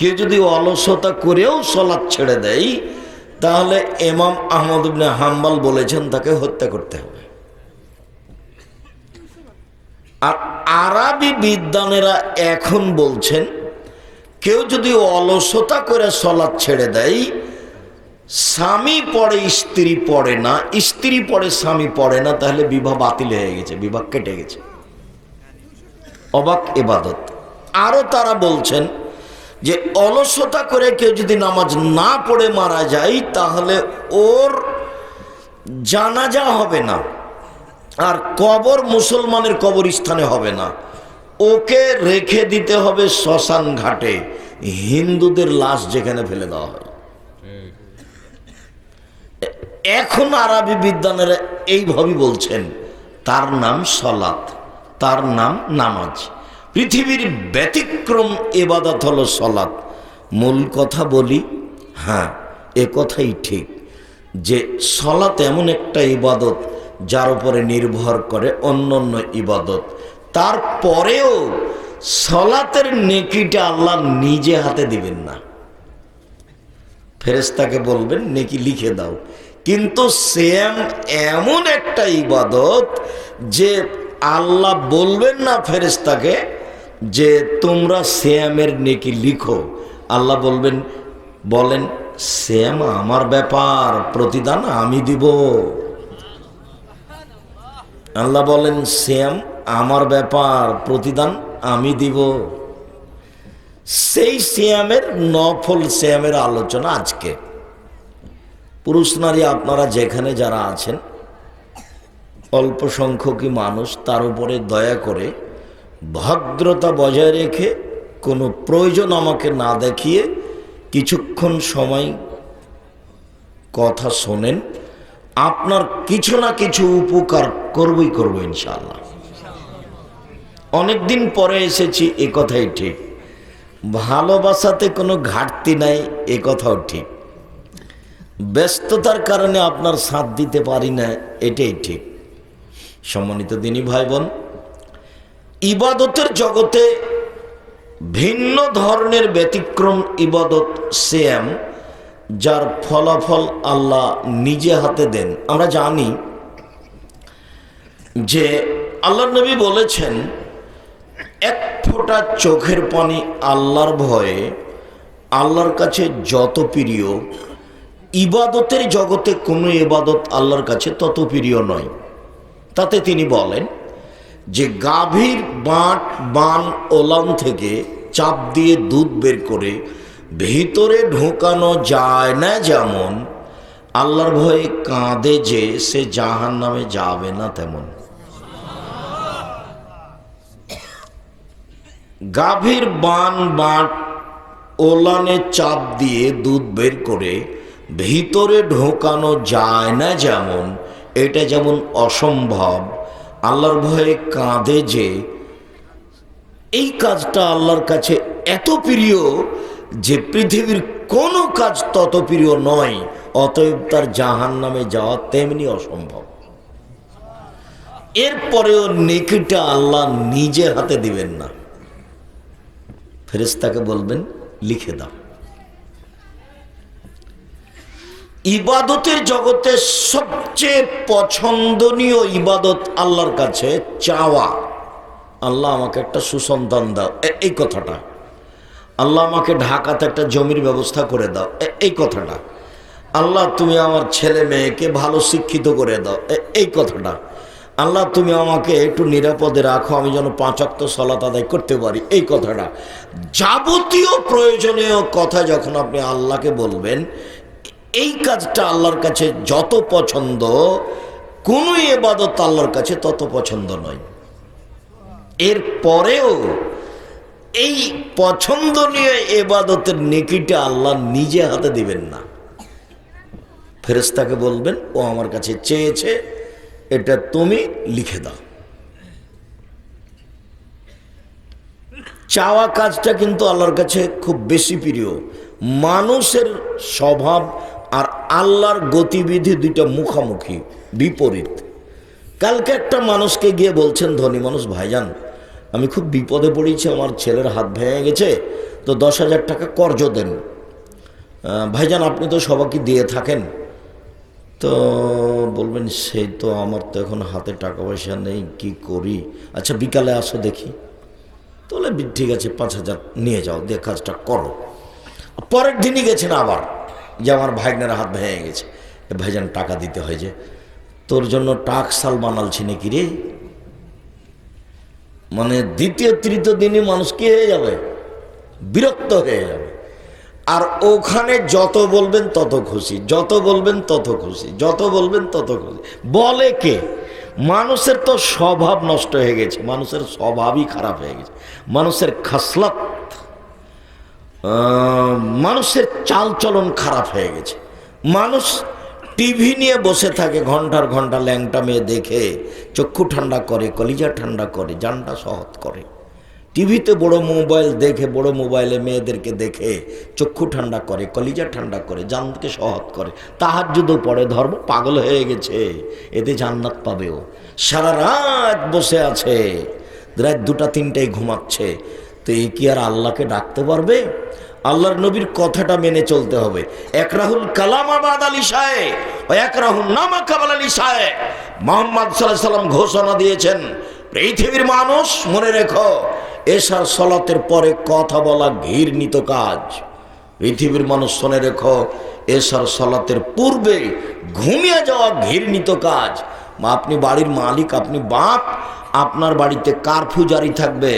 কেউ যদি অলসতা করেও সলাৎ ছেড়ে দেয়, তাহলে এমাম আহমদ ইবনে হাম্বাল বলেছেন তাকে হত্যা করতে হবে। আর আরবি বিদ্বানেরা এখন বলছেন, কেউ যদি অলসতা করে সলাৎ ছেড়ে দেয়, স্বামী পড়ে, স্ত্রী পড়ে না, স্ত্রী পড়ে, স্বামী পড়ে না, তাহলে বিবাহ বাতিল হয়ে গেছে, বিবাহ কেটে গেছে। অবাক এবাদত আরও তারা বলছেন যে অলসতা করে কেউ যদি নামাজ না পড়ে মারা যায়, তাহলে ওর জানাজা হবে না, আর কবর মুসলমানের কবরস্থানে হবে না। ওকে রেখে দিতে হবে শ্মশান ঘাটে, হিন্দুদের লাশ যেখানে ফেলে দেওয়া হয় এখন আরবি বিদ্যানেরা এইভাবেই বলছেন, তার নাম সলাত তার নাম নামাজ। পৃথিবীর ব্যতিক্রম এবাদত হলো সলাত মূল কথা বলি হ্যাঁ এ কথাই ঠিক যে সলাত এমন একটা ইবাদত যার উপরে নির্ভর করে অন্য অন্য ইবাদত। তারপরেও সলাতের নেকিটা আল্লাহ নিজে হাতে দিবেন না। ফেরেস্তাকে বলবেন, নেকি লিখে দাও। কিন্তু সেম এমন একটা ইবাদত যে আল্লাহ বলবেন না ফেরেস্তাকে যে তোমরা শ্যামের নেকি লিখো। আল্লাহ বলবেন, বলেন, শ্যাম আমার ব্যাপার, প্রতিদান আমি দিব। আল্লাহ বলেন, শ্যাম আমার ব্যাপার, প্রতিদান আমি দিব। সেই শ্যামের নফল শ্যামের আলোচনা আজকে। পুরুষ নারী, আপনারা যেখানে যারা আছেন, অল্প সংখ্যকই মানুষ, তার উপরে দয়া করে ভদ্রতা বজায় রেখে কোনো প্রয়োজন আমাকে না দেখিয়ে কিছুক্ষণ সময় কথা শোনেন, আপনার কিছু না কিছু উপকার করবই করব ইনশাল্লাহ অনেকদিন পরে এসেছি, এ কথাই ঠিক। ভালোবাসাতে কোনো ঘাটতি নাই, এ কথাও ঠিক। ব্যস্ততার কারণে আপনার সাথ দিতে পারি না, এটাই ঠিক। সম্মানিত দিনী ভাই বোন ইবাদতের জগতে ভিন্ন ধরনের ব্যতিক্রম ইবাদত সেম যার ফলাফল আল্লাহ নিজে হাতে দেন। আমরা জানি যে আল্লাহ নবী বলেছেন, এক ফোঁটা চোখের পানি আল্লাহর ভয়ে আল্লাহর কাছে যত প্রিয়, ইবাদতের জগতে কোনো ইবাদত আল্লাহর কাছে তত প্রিয় নয়। তাতে তিনি বলেন যে গাভীর বাঁট, বান ওলান থেকে চাপ দিয়ে দুধ বের করে ভিতরে ঢোকানো যায় না যেমন, আল্লাহর ভয়ে কাঁদে যে সে জাহান নামে যাবে না তেমন। গাভীর বান বাঁট ওলানে চাপ দিয়ে দুধ বের করে ভিতরে ঢোকানো যায় না যেমন, এটা যেমন অসম্ভব আল্লাহর ভয়ে কাঁদে যে, এই কাজটা আল্লাহর কাছে এত প্রিয় যে পৃথিবীর কোনো কাজ তত প্রিয় নয়, অতএব তার জাহান নামে যাওয়া তেমনি অসম্ভব। এরপরেও নেকিটা আল্লাহ নিজে হাতে দিবেন না। ফেরেস্তাকে বলবেন, লিখে দাও। ইবাদতের জগতে সবচেয়ে পছন্দনীয় ইবাদত আল্লাহর কাছে চাওয়া। আল্লাহ আমাকে একটা সুসন্তান দাও। এই কথাটা। আল্লাহ আমাকে ঢাকাতে একটা জমির ব্যবস্থা করে দাও। এই কথাটা। আল্লাহ তুমি আমার ছেলে মেয়েকে ভালো শিক্ষিত করে দাও। এই কথাটা। আল্লাহ তুমি আমাকে একটু নিরাপদে রাখো, আমি যেন পাঁচাক্ত সলাত আদায় করতে পারি। এই কথাটা। যাবতীয় প্রয়োজনীয় কথা যখন আপনি আল্লাহকে বলবেন এই কাজটা আল্লাহর কাছে যত পছন্দ, কোনো এবাদত আল্লাহর কাছে তত পছন্দ নয়। এর পরেও এই পছন্দনীয় এবাদতের নেকিটা আল্লাহ নিজে হাতে দিবেন না। ফেরেস্তাকে বলবেন, ও আমার কাছে চেয়েছে, এটা তুমি লিখে দাও। চাওয়া কাজটা কিন্তু আল্লাহর কাছে খুব বেশি প্রিয়। মানুষের স্বভাব আর আল্লাহর গতিবিধি দুইটা মুখামুখি, বিপরীত। কালকে একটা মানুষকে গিয়ে বলছেন, ধনী মানুষ, ভাইজান, আমি খুব বিপদে পড়েছি, আমার ছেলের হাত ভেঙে গেছে, তো দশ হাজার টাকা কর্জ দেন। ভাইজান, আপনি তো সবাইকে দিয়ে থাকেন। তো বলবেন, সেই তো আমার তো এখন হাতে টাকা পয়সা নেই, কি করি? আচ্ছা বিকালে আসো দেখি। তাহলে ঠিক আছে, পাঁচ হাজার নিয়ে যাও, দিয়ে কাজটা করো। পরের দিনই গেছেন আবার? যে আমার ভাইগনার হাত ভেঙে গেছে। ভাইজান, টাকা দিতে হয় যে তোর জন্য টাক সাল বানালছি নাকি রে? মানে দ্বিতীয়, তৃতীয় দিনই মানুষ কি হয়ে যাবে? বিরক্ত হয়ে যাবে। আর ওখানে যত বলবেন তত খুশি, যত বলবেন তত খুশি, যত বলবেন তত খুশি। বলে কে? মানুষের তো স্বভাব নষ্ট হয়ে গেছে, মানুষের স্বভাবই খারাপ হয়ে গেছে। মানুষের খাসলত মানুষের চালচলন খারাপ হয়ে গেছে। মানুষ টিভি নিয়ে বসে থাকে, ঘণ্টার ঘণ্টা ল্যাংটা মেয়ে দেখে, চক্ষু ঠান্ডা করে, কলিজা ঠান্ডা করে, জানটা সহৎ করে। টিভিতে বড় মোবাইল দেখে, বড় মোবাইলে মেয়েদেরকে দেখে, চক্ষু ঠান্ডা করে, কলিজা ঠান্ডা করে, জানকে সহৎ করে। তাহার যুদ্ধ পরে ধর্ম পাগল হয়ে গেছে, এতে জান্নাত পাবেও। সারা রাত বসে আছে, রাত দুটা তিনটায় ঘুমাচ্ছে তো এই কি আর আল্লাহকে ডাকতে পারবে? আল্লাহর নবীর কথাটা মেনে চলতে হবে। এক রাহুল কালাম আবাদ আলী সাহেব এক রাহুল নামা কাবাল আলী সাহেব মোহাম্মদ সাল্লাহ সাল্লাম ঘোষণা দিয়েছেন, পৃথিবীর মানুষ মনে রেখো এসার সলাতের পরে কথা বলা ঘৃণিত কাজ। পৃথিবীর মানুষ শুনে রেখো এসার সলাতের পূর্বে ঘুমিয়ে যাওয়া ঘৃণিত কাজ। আপনি বাড়ির মালিক, আপনি বাপ, আপনার বাড়িতে কারফিউ জারি থাকবে।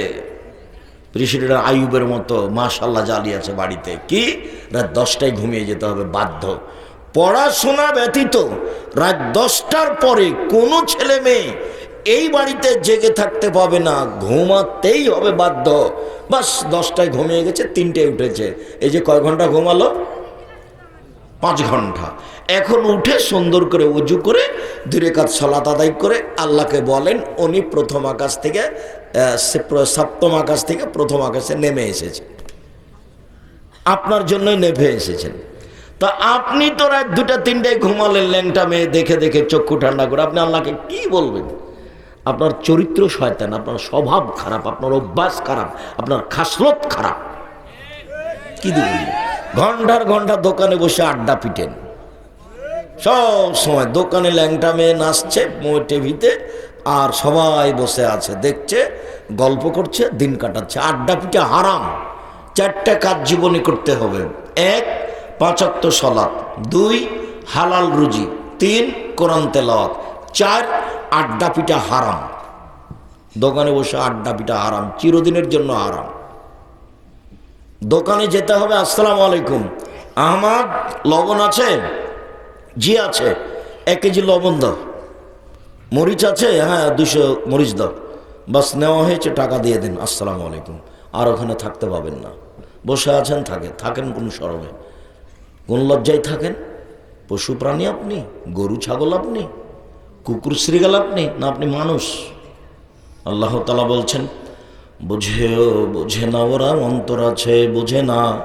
প্রেসিডেন্ট আইয়ুবের মতো মাশাল্লাহ জালি আছে বাড়িতে। কি? রাত দশটায় ঘুমিয়ে যেতে হবে, বাধ্য। পড়াশোনা ব্যতীত রাত দশটার পরে কোনো ছেলে মেয়ে এই বাড়িতে জেগে থাকতে পাবে না, ঘুমাতেই হবে বাধ্য। বাস, দশটায় ঘুমিয়ে গেছে, তিনটায় উঠেছে। এই যে কয় ঘণ্টা ঘুমালো? পাঁচ ঘণ্টা। এখন উঠে সুন্দর করে উজু করে, দূরে কাজ, সলাত আদায় করে আল্লাহকে বলেন, উনি প্রথম আকাশ থেকে সপ্তম আকাশ থেকে প্রথম আকাশে নেমে এসেছে। আপনার জন্যই নেমে এসেছেন তা আপনি তো রাত দুটা, তিনটায় ঘুমালেন, ল্যাংটা মেয়ে দেখে দেখে চক্ষু ঠান্ডা করে। আপনি আল্লাহকে কি বলবেন? আপনার চরিত্র শয়তান, আপনার স্বভাব খারাপ, আপনার অভ্যাস খারাপ, আপনার খাসলত খারাপ। কি দেখবেন ঘণ্টার ঘণ্টা দোকানে বসে আড্ডা পিটেন। সব সময় দোকানে ল্যাংটা মেয়ে নাচছে টিভিতে আর সবাই বসে আছে, দেখছে, গল্প করছে, দিন কাটাচ্ছে। আড্ডা পিঠে হারাম। চারটা কাজ জীবনে করতে হবে। এক পাঁচাত্ত সলাপ দুই, হালাল রুজি। তিন, কোরআন তেলাওয়াত। চার, আড্ডা পিঠা হারাম। দোকানে বসে আড্ডা পিঠা হারাম। চিরদিনের জন্য হারাম। দোকানে যেতে হবে, আসসালামু আলাইকুম। আমার লবণ আছে? জি আছে। এক কেজি লবণ দাও। মরিচ আছে? হ্যাঁ দুশো মরিচ দাও। বাস নেওয়া হয়েছে, টাকা দিয়ে দিন। আসসালামু আলাইকুম। আর ওখানে থাকতে পাবেন না। বসে আছেন, থাকে। থাকেন কোন সরমে কোন লজ্জায় থাকেন? পশু প্রাণী আপনি? গরু, ছাগল আপনি? কুকুর, শ্রীগাল আপনি? না, আপনি মানুষ? আল্লাহ তালা বলছেন, বুঝেও বুঝে না ওরা, অন্তর আছে বুঝে না।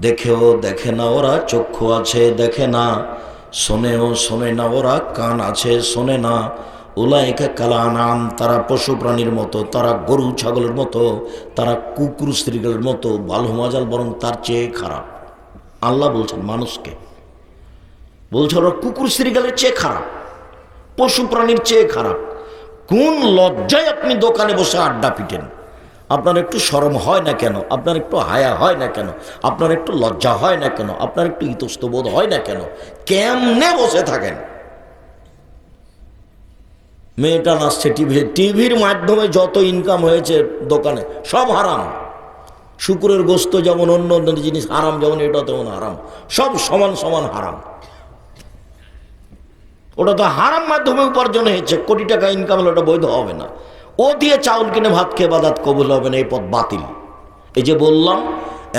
দেখেও দেখে না ওরা, চক্ষু আছে দেখে না। শোনেও শোনে না ওরা, কান আছে শোনে না। ওলাইকা কালা নাম তারা পশু প্রাণীর মতো, তারা গরু ছাগলের মতো, তারা কুকুর স্ত্রীগুলোর মতো ভালো মজাল বরং তার চেয়ে খারাপ। আল্লাহ বলছেন, মানুষকে। বলছে, ওরা কুকুর স্ত্রীগালের চেয়ে খারাপ, পশু প্রাণীর চেয়ে খারাপ। কোন লজ্জায় আপনি দোকানে বসে আড্ডা পিটেন? আপনার একটু শরম হয় না কেন? আপনার একটু হায়া হয় না কেন? আপনার একটু লজ্জা হয় না কেন? আপনার একটু ইতস্তবোধ হয় না কেন? কেমনে বসে থাকেন? মেয়েটা নাচছে টিভি টিভির মাধ্যমে যত ইনকাম হয়েছে দোকানে, সব হারাম। শুকুরের গোস্ত যেমন অন্য অন্য জিনিস হারাম, যেমন এটা তেমন হারাম। সব সমান সমান হারাম। ওটা তো হারাম মাধ্যমে উপার্জন হয়েছে, কোটি টাকা ইনকাম হলে ওটা বৈধ হবে না। ও দিয়ে চাউল কিনে ভাত খেয়ে বাদাত কবুল হবে না, এই পথ বাতিল। এই যে বললাম,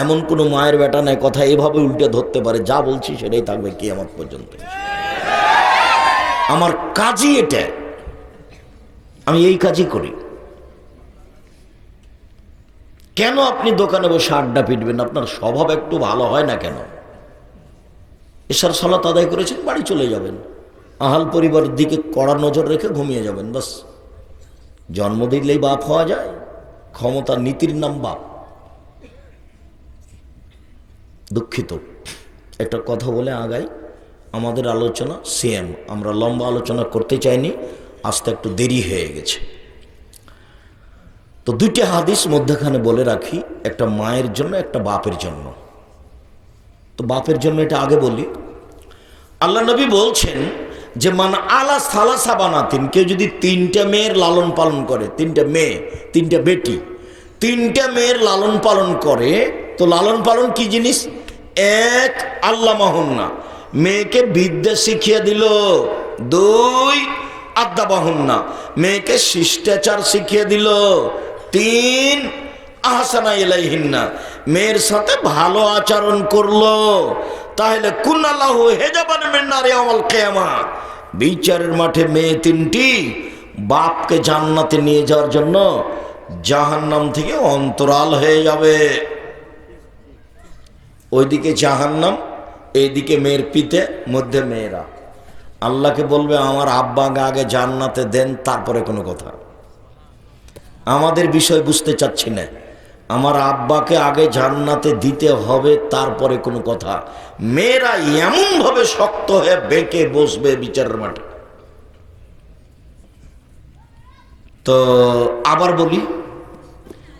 এমন কোনো মায়ের বেটা নাই, কথা এভাবে উল্টে ধরতে পারে, যা বলছি সেটাই থাকবে কি আমার পর্যন্ত। আমার কাজই এটা। আমি এই কাজই করি। কেন আপনি দোকানে বসে আড্ডা পিটবেন? আপনার স্বভাব একটু ভালো হয় না কেন? এসার সলাত আদায় করেছেন, বাড়ি চলে যাবেন। আহাল পরিবারের দিকে কড়া নজর রেখে ঘুমিয়ে যাবেন, বাস। জন্ম দিলেই বাপ হওয়া যায়, ক্ষমতা নীতির নাম বাপ। দুঃখিত। একটা কথা বলে আগাই, আমাদের আলোচনা সেম আমরা লম্বা আলোচনা করতে চাইনি। আসতে একটু দেরি হয়ে গেছে। তো দুইটি হাদিস মধ্যখানে বলে রাখি, একটা মায়ের জন্য, একটা বাপের জন্য। তো বাপের জন্য এটা আগে বলি। আল্লাহ নবী বলছেন যে, মান আলা সালাসা বানাতিন কেউ যদি তিনটা মেয়ের লালন পালন করে, তিনটা মেয়ে, তিনটা বেটি, তিনটা মেয়ের লালন পালন করে, তো লালন পালন কি জিনিস? এক আল্লাহ মাহন্না মেয়েকে বিদ্যা শিখিয়ে দিল। দুই আদ্যা বাহন্না মেয়েকে শিষ্টাচার শিখিয়ে দিল। তিন, আহসানা ইলাইহিন্না। মেয়ের সাথে ভালো আচরণ করল। তাহলে কুনাল্লাহু হেজাবান মিন্নারে আমল কেয়ামা বিচারের মাঠে মেয়ে তিনটি, বাপকে জান্নাতে নিয়ে যাওয়ার জন্য জাহান্নাম থেকে অন্তরাল হয়ে যাবে। ওইদিকে জাহান্নাম, এইদিকে মেয়ের পিতে, মধ্যে মেয়েরা। আল্লাহকে বলবে, আমার আব্বাকে আগে জান্নাতে দেন, তারপরে কোনো কথা। আমাদের বিষয় বুঝতে চাচ্ছি না। আমার আব্বাকে আগে জান্নাতে দিতে হবে, তারপরে কোনো কথা। মেয়েরা এমনভাবে শক্ত হয়ে বেঁকে বসবে বিচারের মাঠে। তো আবার বলি,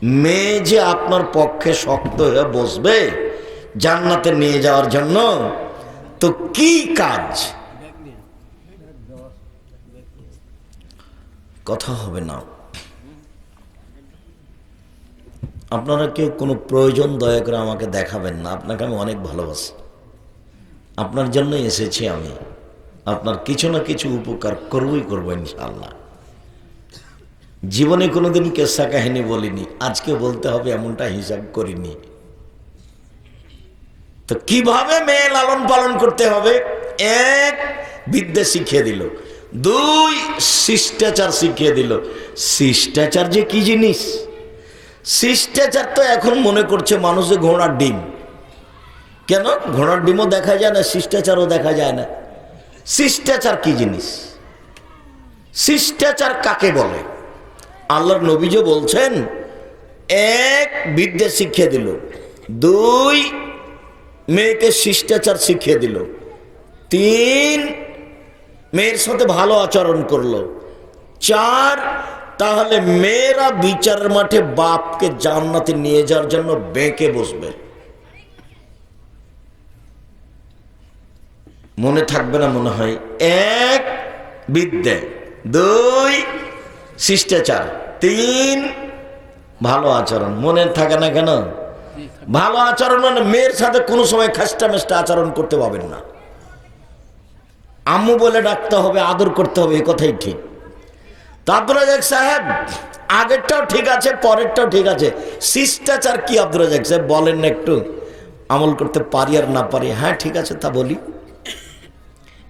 মেয়ে যে আপনার পক্ষে শক্ত হয়ে বসবে জান্নাতে নিয়ে যাওয়ার জন্য, তো কি কাজ? কথা হবে না। আপনারা কেউ কোনো প্রয়োজন দয়া করে আমাকে দেখাবেন না। আপনাকে আমি অনেক ভালোবাসি। আপনার জন্যই এসেছি আমি। আপনার কিছু না কিছু উপকার করবই করব ইনশাল্লাহ জীবনে কোনোদিন কেসা কাহিনী বলিনি। আজকে বলতে হবে এমনটা হিসাব করিনি। তো কীভাবে মেয়ে লালন পালন করতে হবে? এক, বিদ্যা শিখিয়ে দিল। দুই শিষ্টাচার শিখিয়ে দিল। শিষ্টাচার যে কি জিনিস? শিষ্টাচার তো এখন মনে করছে মানুষে ঘোড়ার ডিম। কেন? ঘোড়ার ডিমও দেখা যায় না, শিষ্টাচারও দেখা যায় না। শিষ্টাচার কি জিনিস? শিষ্টাচার কাকে বলে? আল্লাহর নবীজ বলছেন, এক বিদ্যা শিখিয়ে দিল, দুই মেয়েকে শিষ্টাচার শিখিয়ে দিল, তিন মেয়ের সাথে ভালো আচরণ করল। চার তাহলে মেয়েরা বিচারের মাঠে বাপকে জান্নাতে নিয়ে যাওয়ার জন্য বেঁকে বসবে। মনে থাকবে না মনে হয়। এক বিদ্যে। দুই শিষ্টাচার। তিন ভালো আচরণ। মনে থাকে না কেন? ভালো আচরণ মানে মেয়ের সাথে কোনো সময় খাস্টা মেস্টা আচরণ করতে পারবেন না। আম্মু বলে ডাকতে হবে, আদর করতে হবে এই কথাই ঠিক। তারপরে রাজাক সাহেব, আগেরটাও ঠিক আছে, পরেরটাও ঠিক আছে। শিষ্টাচার কি আব্দুল রাজাক সাহেব? বলেন না একটু। আমল করতে পারি আর না পারি? হ্যাঁ ঠিক আছে, তা বলি।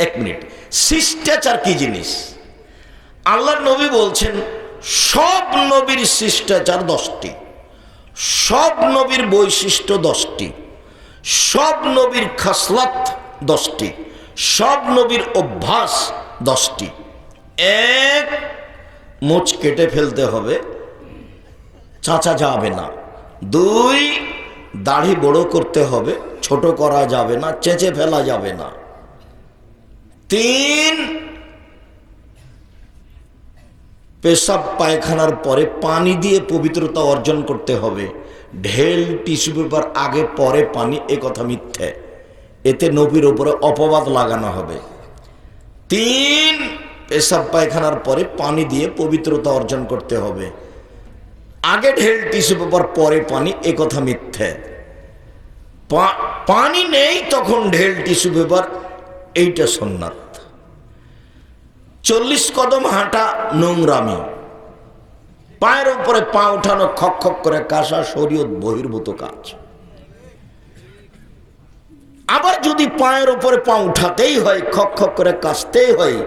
এক মিনিট। শিষ্টাচার কি জিনিস? আল্লাহ নবী বলছেন, সব নবীর শিষ্টাচার দশটি। সব নবীর বৈশিষ্ট্য দশটি। সব নবীর খাসলাত দশটি। সব নবীর অভ্যাস দশটি। এক, মোচ কেটে ফেলতে হবে, চাচা যাবে না। দুই, দাড়ি বড় করতে হবে, ছোট করা যাবে না, চেঁচে ফেলা যাবে না। তিন, পেশাব পায়খানার পরে পানি দিয়ে পবিত্রতা অর্জন করতে হবে। ঢেল, টিস্যু পেপার আগে, পরে পানি, এ কথা মিথ্যে। এতে নবীর উপরে অপবাদ লাগানো হবে। তিন পেশাব পায়খানার পরে পানি দিয়ে পবিত্রতা অর্জন করতে হবে। আগে ঢেল টিস্যু পেপার, পরে পানি, এ কথা মিথ্যে। পানি নেই তখন ঢেল টিস্যু পেপার, এইটা সোননাথ। চল্লিশ কদম হাঁটা নোংরামি। পায়ের উপরে পা উঠানো খক খক করে কাঁসা, শরীয়ত বহির্ভূত কাজ। আবার যদি পায়ের উপরে পা উঠাতেই হয়, খক খক করে কাশতেই হয়,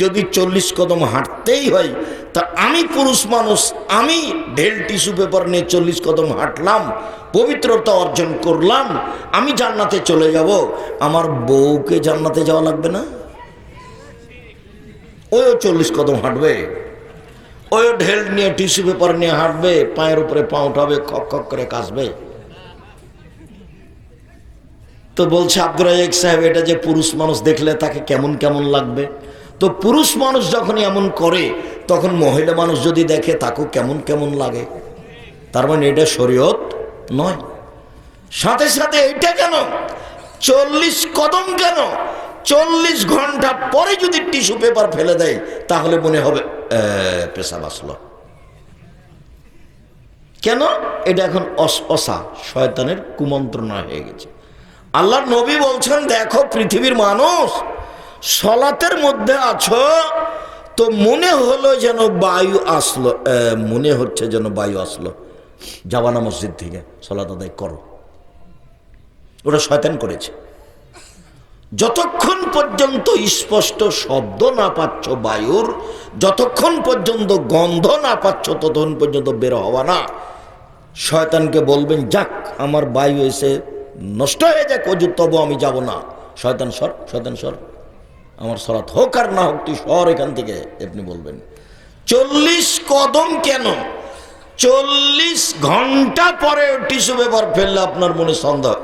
যদি চল্লিশ কদম হাঁটতেই হয়, তা আমি পুরুষ মানুষ, আমি ঢেল টিস্যু পেপার নিয়ে চল্লিশ কদম হাঁটলাম, পবিত্রতা অর্জন করলাম, আমি জান্নাতে চলে যাব, আমার বউকে জান্নাতে যাওয়া লাগবে না? ওইও চল্লিশ কদম হাঁটবে, ওইও ঢেল নিয়ে টিস্যু পেপার নিয়ে হাঁটবে, পায়ের উপরে পা উঠাবে, খক খক করে কাশবে তো বলছে আব্দুল রাজাক সাহেব এটা যে পুরুষ মানুষ দেখলে তাকে কেমন কেমন লাগবে? তো পুরুষ মানুষ যখন এমন করে তখন মহিলা মানুষ যদি দেখে তাকেও কেমন কেমন লাগে? তার মানে এটা শরীয়ত নয়। সাথে সাথে এটা কেন? চল্লিশ কদম কেন? চল্লিশ ঘণ্টা পরে যদি টিস্যু পেপার ফেলে দেয় তাহলে মনে হবে আহ, পেশাব আসলো। কেন? এটা এখন অসা শয়তানের কুমন্ত্রণা হয়ে গেছে। আল্লাহর নবী বলছেন, দেখো, পৃথিবীর মানুষ সলাতের মধ্যে আছো, তো মনে হলো যেন বায়ু আসলো। মনে হচ্ছে যেন বায়ু আসলো। জাবানা মসজিদ থেকে সলাত আদায় করো। ওটা শয়তান করেছে। যতক্ষণ পর্যন্ত স্পষ্ট শব্দ না পাচ্ছ বায়ুর, যতক্ষণ পর্যন্ত গন্ধ না পাচ্ছ, ততক্ষণ পর্যন্ত বের হওয়া না। শয়তানকে বলবেন, যাক, আমার বায়ু এসে নষ্ট হয়ে যাক অজু তবু আমি যাব না? শয়তান সর শয়তান সর। আমার সরাত হোক আর না হোক, তুই সর এখান থেকে, আপনি বলবেন। চল্লিশ কদম কেন? চল্লিশ ঘণ্টা পরে টিস্যু পেপার ফেললে আপনার মনে সন্দেহ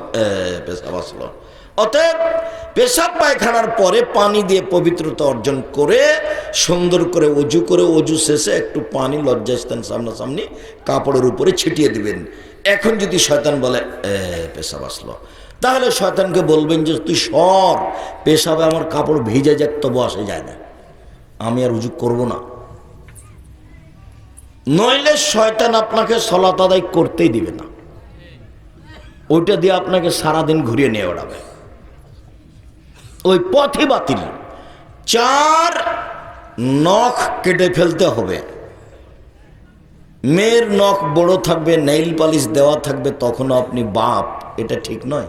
পেশাব আসলো। অতএব পেশাব পায়খানার পরে পানি দিয়ে পবিত্রতা অর্জন করে, সুন্দর করে অজু করে অজু শেষে একটু পানি লজ্জাস্থান সামনাসামনি কাপড়ের উপরে ছিটিয়ে দিবেন। এখন যদি শয়তান বলে পেশাব আসলো। তাহলে শয়তানকে বলবেন যে, তুই সর, পেশাবে আমার কাপড় ভিজে যাক, তবু আসে যায় না। আমি আর উজু করব না। নইলে শয়তান আপনাকে সলাত আদায় করতেই দিবে না। ওইটা দিয়ে আপনাকে সারাদিন ঘুরিয়ে নিয়ে ওড়াবে ওই পথে বাতিল। চার নখ কেটে ফেলতে হবে। মেয়ের নখ বড় থাকবে নেইল পালিশ দেওয়া থাকবে তখনও আপনি বাপ, এটা ঠিক নয়।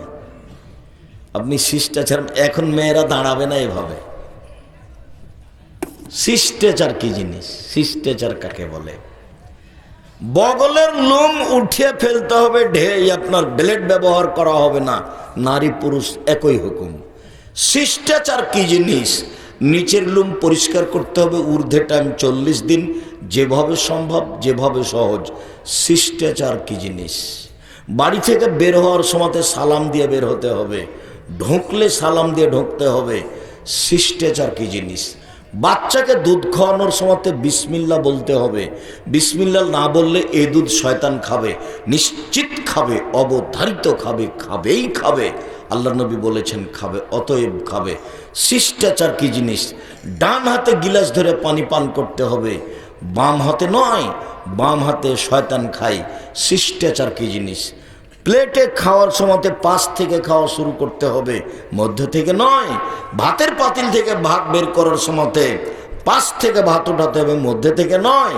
আপনি শিষ্টাচার, এখন মেয়েরা দাঁড়াবে না এভাবে। শিষ্টাচার কি জিনিস? শিষ্টাচার কাকে বলে? বগলের লোম উঠিয়ে ফেলতে হবে, ঢেই আপনার ব্লেড ব্যবহার করা হবে না। নারী পুরুষ একই হুকুম। শিষ্টাচার কি জিনিস? নিচের লুম পরিষ্কার করতে হবে, ঊর্ধ্বে টাইম চল্লিশ দিন, যেভাবে সম্ভব, যেভাবে সহজ। শিষ্টাচার কি জিনিস? বাড়ি থেকে বের হওয়ার সময় সালাম দিয়ে বের হতে হবে। ঢুকলে সালাম দিয়ে ঢুকতে হবে। শিষ্টাচার কি জিনিস? বাচ্চাকে দুধ খাওয়ানোর সময় বিসমিল্লা বলতে হবে। বিসমিল্লা না বললে এ দুধ শয়তান খাবে, নিশ্চিত খাবে, অবধারিত খাবে, খাবেই খাবে। আল্লাহ নবী বলেছেন, খাবে, অতএব খাবে। শিষ্টাচার কি জিনিস? ডান হাতে গিলাস ধরে পানি পান করতে হবে। বাম হাতে নয়, বাম হাতে শয়তান খাই শিষ্টাচার কি জিনিস? প্লেটে খাওয়ার সময়তে পাশ থেকে খাওয়া শুরু করতে হবে। মধ্য থেকে নয়, ভাতের পাতিল থেকে ভাত বের করার সময়তে পাশ থেকে ভাত উঠাতে হবে। মধ্যে থেকে নয়